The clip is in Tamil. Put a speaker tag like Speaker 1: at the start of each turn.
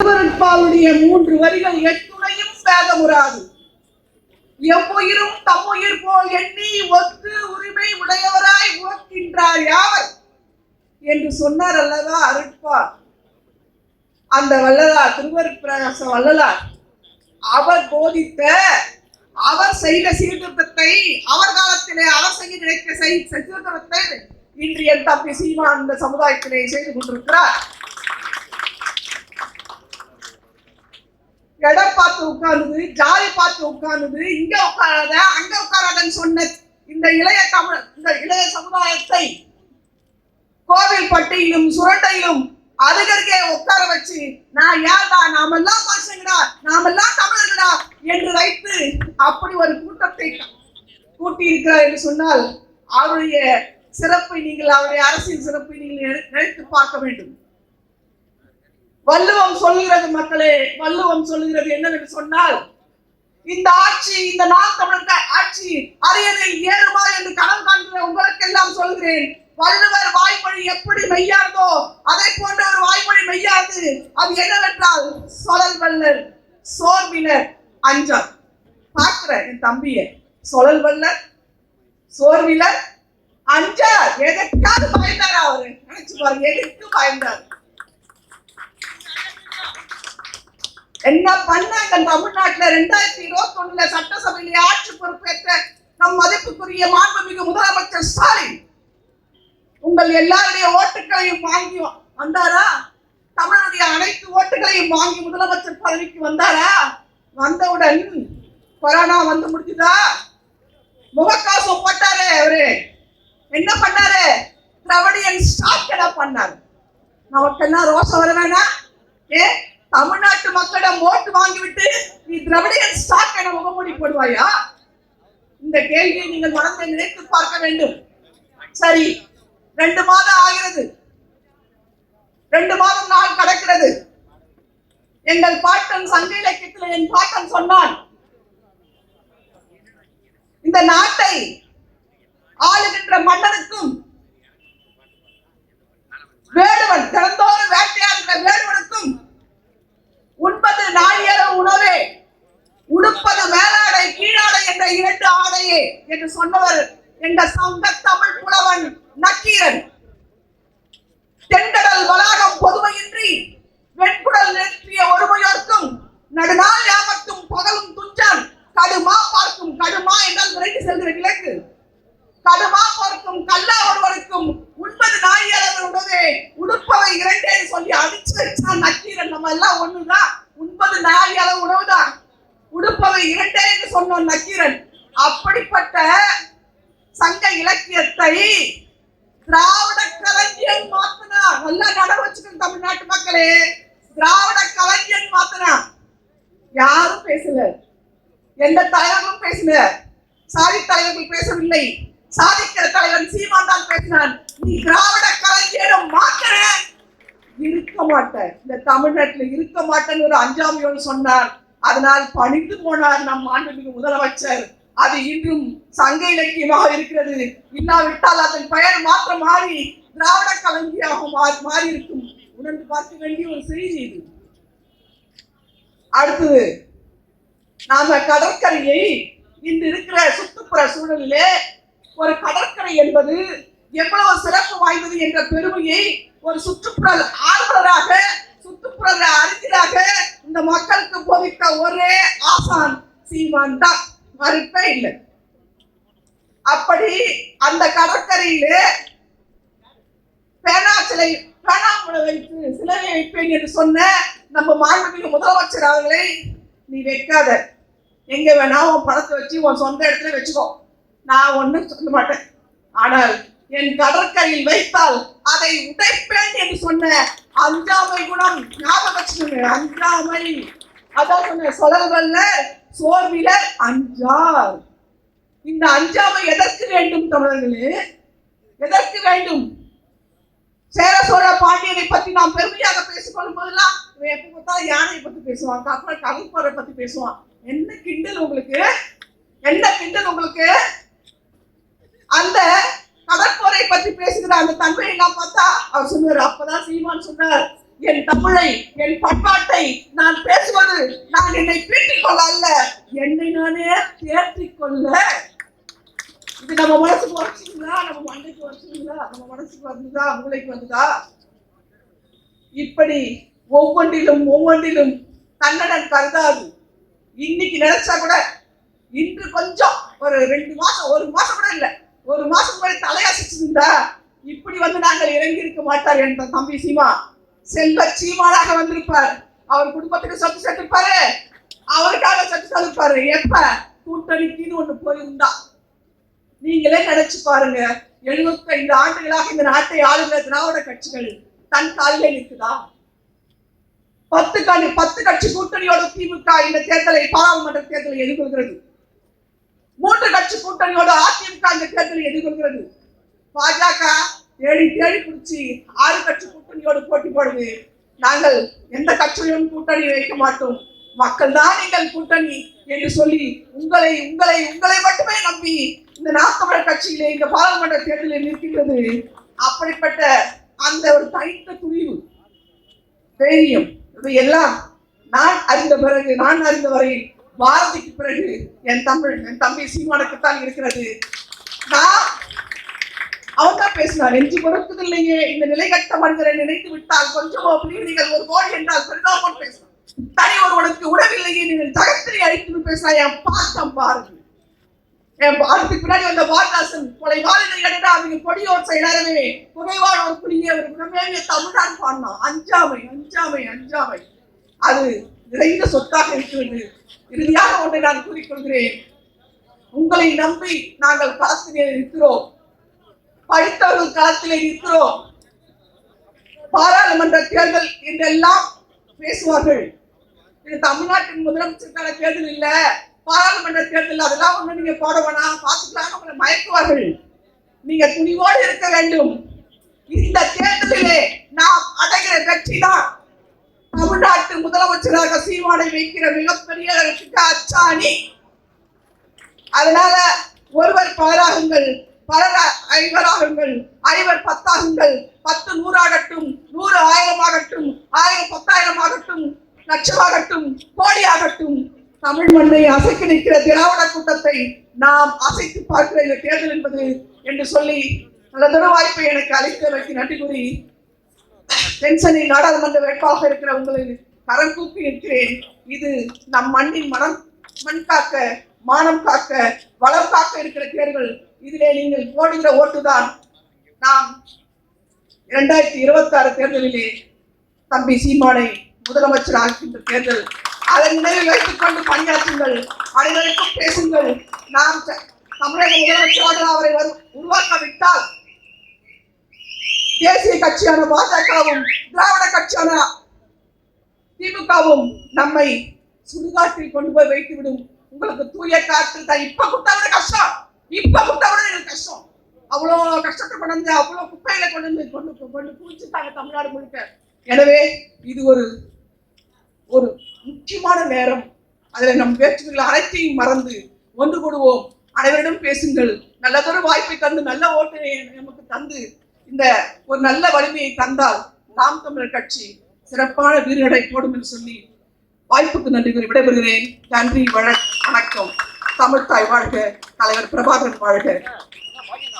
Speaker 1: திருவருட்பாவுடைய மூன்று வரிகள் எத்துணையும் வேதமுறாது எவ்வுயிரும் தம்முயிர் போல் எண்ணி ஒத்து உரிமை உடையவராய் உழக்கின்றார் யாவர்? என்று சொன்னார் அல்லவா அருட்பா அந்த வள்ளலார் திருவருட்பிரகாச வள்ளலார் அவர் போதித்த அவர் செய்த சீர்திருத்தத்தை அவர் காலத்திலே அவர் செய்ய நினைத்த செய்- சீர்திருத்தத்தை இன்று என் தம்பி சீமான் இந்த சமுதாயத்திலே செய்து கொண்டிருக்கிறார். இடம் பார்த்து உட்கார்ந்தது ஜாதி பார்த்து உட்கார்ந்தது இங்க உட்காராத அங்க உட்காராதன்னு சொன்ன இந்த இளைய தமிழ் இந்த இளைய சமுதாயத்தை கோவில் பட்டியிலும் சுரண்டையிலும் அருகருகே உட்கார வச்சு நான் ஏன்டா நாமெல்லாம் மனுஷங்கடா நாமெல்லாம் தமிழர்களா என்று வைத்து அப்படி ஒரு கூட்டத்தை கூட்டி இருக்கிறார் என்று சொன்னால் அவருடைய சிறப்பை நீங்கள் அவருடைய அரசியல் சிறப்பை நீங்கள் நினைத்து பார்க்க வேண்டும். வள்ளுவம் சொல்லுகிறது மக்களே வள்ளுவம் சொல்லுகிறது என்னவென்று சொன்னால் இந்த ஆட்சி இந்த நான் தமிழர் ஆட்சி அரியணை ஏறுமா என்று கணம் காண்கிற உங்களுக்கெல்லாம் சொல்கிறேன். வள்ளுவர் வாய்மொழி எப்படி மெய்யானதோ அதை போன்ற ஒரு வாய்மொழி மெய்யாது. அது என்னவென்றால் சொலல் வல்லர் சோர்வினர் அஞ்சார் பார்க்கிற என் தம்பிய சொலல் வல்லர் சோர்விலர் அஞ்சார் எதற்காவது பயந்தாரா அவரு? நினைச்சு பாருங்க எதுக்கு பயந்தார்? என்ன பண்ணாங்க தமிழ்நாட்டுல? ரெண்டாயிரத்தி இருபத்தி ஒண்ணுல சட்டசபையில ஆட்சி பொறுப்பேற்ற நம் மதிப்புக்குரிய மாண்புமிகு முதலமைச்சர் ஸ்டாலின். உங்கள் எல்லாருடைய ஓட்டுகளையும் வாங்கி வந்தாரா? தமிழனுடைய அனைத்து ஓட்டுகளையும் வாங்கி முதலமைச்சர் பதவிக்கு வந்தாரா? வந்தவுடன் கொரோனா வந்து முடிஞ்சுதா? முகக்காசு போட்டாரு அவரு. என்ன பண்ணாரு? திரவடியன் ஸ்டாக் என்ன பண்ணாரு. என்ன ரோசம் வர வேணா ஏ தமிழ்நாட்டு மக்களிடம் ஓட்டு வாங்கிவிட்டு நீ திராவிடியன் ஸ்டாக் என முகமூடி போடுவாயா? இந்த கேள்வியை நீங்கள் மனதை நினைத்து பார்க்க வேண்டும். சரி ரெண்டு மாதம் ஆகிறது. ரெண்டு மாதம் நாள் கடக்கிறது. எங்கள் பாட்டன் சங்க இலக்கியத்தில் என் பாட்டன் சொன்னான் இந்த நாட்டை ஆளுகின்ற மன்னனுக்கும் வேடுவன் திறந்தோறு வேட்டையாடுகிற வேடுவனுக்கும் இரண்டு என்று சொன்னவர் எங்க சொந்த தமிழ் புலவன் நக்கீரன். தென்கடல் வளாகம் பொதுமையின்றி வெண்குடல் நிறுத்திய ஒருமையோர்க்கும் நடுநாள் யாமத்தும் பகலும் துஞ்சான் கடுமா பார்க்கும் கடுமா என்றால் விரைந்து செல்கிற கிழக்கு கடுமா பார்க்கும் கல்லா ஒருவருக்கும் உண்பது நாய் அளவு உடுப்பவை இரண்டே சொல்லி அடிச்சு வச்சான் நக்கீரன். நம்ம எல்லாம் ஒண்ணுதான். உண்பது நாய் அளவு உணவுதான். உடுப்பவை இரண்டே என்று சொன்னோம் நக்கீரன். அப்படிப்பட்ட சங்க இலக்கியத்தை திராவிட கலைஞன் மாத்தனா நல்லா நட வச்சுக்கணும் தமிழ்நாட்டு மக்களே. திராவிட கலைஞன் மாத்தனா யாரும் பேசல. எந்த தலைவரும் பேசல. சாதி தலைவர்கள் பேசவில்லை. சாதிக்கிற தலைவன் சீமான் தான் பேசினான். நீ திராவிட கலைஞரும் மாத்தன. இருக்க மாட்டேன். இந்த தமிழ்நாட்டுல இருக்க மாட்டேன்னு ஒரு அஞ்சாம் சொன்னார் அதனால் பணிந்து போனார் நம் மாண்புமிகு முதலமைச்சர். அது இன்றும் சங்க இலக்கியமாக இருக்கிறது. இல்லாவிட்டால் அதன் பெயர் மாற்றம் மாறி திராவிட கலங்கியாக மா- மாறி இருக்கும் உணர்ந்து பார்க்க வேண்டிய ஒரு செய்தி இது. அடுத்தது நாம கடற்கரையை இன்று இருக்கிற சுற்றுப்புற சூழலிலே ஒரு கடற்கரை என்பது எவ்வளவு சிறப்பு வாய்ந்தது என்ற பெருமையை ஒரு சுற்றுப்புற ஆர்வலராக சுற்றுப்புற அறிஞராக இந்த மக்களுக்கு போதித்த ஒரே ஆசான் சீமான் தான். மறுப்பே இல்லை. அப்படி அந்த கடற்கரையிலே பேனா சிலை பேனாமுளை வைத்து சிலையை வைப்பேன் என்று சொன்ன நம்ம மாண்புமிகு முதலமைச்சர் அவர்களை நீ வைக்காத எங்க வேணா உன் படத்தை வச்சு உன் சொந்த இடத்துல வச்சுக்கோ. நான் ஒண்ணும் சொல்ல மாட்டேன். ஆனால் என் கடற்கரையில் வைத்தால் அதை உடைப்பேன் என்று சொன்ன அஞ்சாமை குணம் ஞாபகம் வச்சுக்கோங்க. அஞ்சாமை. அதான் சொன்ன சொலவல்ல சோர்விலர் அஞ்சார். இந்த அஞ்சாமை எதற்கு வேண்டும் தமிழர்களே? எதற்கு வேண்டும்? சேர சோழ பாண்டியனை பத்தி நாம் பெருமையாக பேசிக்கொள்ளும் போதெல்லாம் இவன் எப்ப பார்த்தாலும் யானையை பத்தி பேசுவான் அப்புறம் கடற்போரை பத்தி பேசுவான். என்ன கிண்டல் உங்களுக்கு? என்ன கிண்டல் உங்களுக்கு? அந்த கடற்போரை பத்தி பேசுகிற அந்த தன்மையை எல்லாம் பார்த்தா அவர் சொன்னார் அப்பதான் சீமான் சொன்னார் என் தமிழை என் பண்பாடு என்னை பீட்டிக் கொள்ள அல்ல என்னை நானே தேற்றிக் கொள்ள இது நம்ம மனசுக்கு உரைச்சிங்களா நம்ம மண்டைக்கு உரைச்சிங்களா நம்ம மனசுக்கு வந்துதா மூளைக்கு வந்துதா இப்படி ஒவ்வொன்றிலும் ஒவ்வொன்றிலும் தன்னடன் கருதாது. இன்னைக்கு நினைச்சா கூட இன்று கொஞ்சம் ஒரு ரெண்டு மாசம் ஒரு மாசம் கூட இல்லை. ஒரு மாசம் கூட தலையாசிச்சிருந்தா இப்படி வந்து நாங்கள் இறங்கி இருக்க மாட்டார் என்ற தம்பி சீமா. செல்வ சீமானாக வந்திருப்பார். அவர் குடும்பத்துக்கு சத்து சேர்த்திருப்பாரு. அவருக்காக சத்து சேர்த்திருப்பாரு. எப்ப? கூட்டணிக்குன்னு ஒண்ணு போயிருந்தா நீங்களே நினைச்சு பாருங்க. 75 ஆண்டுகளாக இந்த நாட்டை ஆளுகிற திராவிட கட்சிகள் தன் காலில் நிற்குதா? பத்து கணி பத்து கட்சி கூட்டணியோட திமுக இந்த தேர்தலை பாராளுமன்ற தேர்தலை எதிர்கொள்கிறது. மூன்று கட்சி கூட்டணியோட அதிமுக இந்த தேர்தலை எதிர்கொள்கிறது. பாஜக தேடி தேடி பிடிச்சி ஆறு கட்சி கூட்டணியோடு போட்டி போடுது. நாங்கள் எந்த கட்சியிலும் கூட்டணி வைக்க மாட்டோம். மக்கள் தான் எங்கள் கூட்டணி என்று சொல்லி உங்களை உங்களை உங்களை மட்டுமே நம்பி இந்த நாத்தமிழர் கட்சியிலே இந்த பாராளுமன்ற தேர்தலில் நிற்கின்றது. அப்படிப்பட்ட அந்த ஒரு தனித்த துணிவு தைரியம் இவையெல்லாம் நான் அறிந்த பிறகு நான் அறிந்த வரை பாரதிக்கு பிறகு என் தமிழ் என் தம்பி சீமானுக்குத்தான் இருக்கிறது. நான் அவன் என்று பேசினார் நெஞ்சு பொறுப்பதில்லையே இந்த நிலைகட்ட மனிதரை நினைத்து விட்டால் கொஞ்சமோ நீங்கள் ஒரு கோடி என்றால் பெரிதாமல் பேசினார் தனி ஒருவனுக்கு உடவில்லையே நீங்கள் தகத்திரை அழித்து பேசினா என் பாட்டம் பாருங்க. என் பாடத்துக்கு பின்னாடி வந்த பாரதாசன் கொலை வாழினை அடைடா அவங்க கொடியோர் செயலாளவே புகைவாழ் ஒரு குடியே ஒரு குணமேவிய தமிழ்தான் பாடினான் அஞ்சாமை அஞ்சாமை அஞ்சாமை. அது நிறைந்த சொத்தாக இருக்கிறது. இறுதியாக ஒன்றை நான் கூறிக்கொள்கிறேன் உங்களை நம்பி நாங்கள் களத்திலே இருக்கிறோம் படித்தவர்கள் களத்திலே நிற்கிறோம். பாராளுமன்ற தேர்தல் என்றெல்லாம் பேசுவார்கள். இது தமிழ்நாட்டின் முதலமைச்சருக்கான தேர்தல் இல்ல. பாராளுமன்ற தேர்தல் அதெல்லாம் ஒண்ணு நீங்க போட வேணாம் பாத்துக்கலாம் உங்களை மயக்குவார்கள். நீங்க துணிவோடு இருக்க வேண்டும். இந்த தேர்தலிலே நாம் அடைகிற வெற்றி தான். தமிழ்நாட்டு முதலமைச்சராக சீமானை வைக்கிற மிகப்பெரிய அச்சாணி. அதனால ஒருவர் பாராகுங்கள் பலர் ஐவராகுங்கள். ஐவர் பத்தாகுங்கள். பத்து நூறாகட்டும் நூறு ஆயிரமாகட்டும் ஆயிரம் பத்தாயிரம் ஆகட்டும் லட்சமாகட்டும் கோடியாகட்டும். தமிழ் மண்ணை அசைக்க நிற்கிற திராவிட கூட்டத்தை நாம் அசைத்து பார்க்கிற இந்த தேர்தல் என்பது என்று சொல்லி நல்லதொரு வாய்ப்பை எனக்கு அளித்ததற்கு நன்றி கூறி பென்சனில் நாடாளுமன்ற வேட்பாளராக இருக்கிற உங்களை கரம் கூப்பி நிற்கிறேன். இது நம் மண்ணின் மனம் மண் காக்க மானம் காக்க வளம் காக்க இருக்கிற தேர்தல். இதிலே நீங்கள் போடுகிற ஓட்டுதான் நாம் இரண்டாயிரத்தி இருபத்தி ஆறு தேர்தலிலே தம்பி சீமானை முதலமைச்சர் ஆகின்ற தேர்தல். அதை நினைவில் வைத்துக் கொண்டு பணியாற்றுங்கள் அனைவருக்கும் பேசுங்கள். நாம் தமிழக முதலமைச்சராக அவரை உருவாக்காவிட்டால் தேசிய கட்சியான பாஜகவும் திராவிட கட்சியான திமுகவும் நம்மை சுடுகாட்டில் கொண்டு போய் வைத்துவிடும். உங்களுக்கு தூய காற்று தான். இப்ப கொடுத்தா கஷ்டம்? இப்ப கொடுத்தா எனக்கு கஷ்டம். அவ்வளோ கஷ்டத்தை கொண்டு வந்து அவ்வளோ குப்பையில கொண்டு வந்து கொண்டு கொண்டு குளிச்சுட்டாங்க தமிழ்நாடு முழுக்க. எனவே இது ஒரு ஒரு முக்கியமான நேரம். அதில் நம் வேற்றுமைகள் அனைத்தையும் மறந்து ஒன்று கூடுவோம். அனைவரிடம் பேசுங்கள். நல்லதொரு வாய்ப்பை தந்து நல்ல ஓட்டினை நமக்கு தந்து இந்த ஒரு நல்ல வலிமையை தந்தால் நாம் தமிழர் கட்சி சிறப்பான வீரர்களை போடும் என்று சொல்லி வாய்ப்புக்கு நன்றி கூறி விடைபெறுகிறேன். நன்றி வணக்கம். தமிழ் தாய் வாழ்க தலைவர் பிரபாகரன் வாழ்க.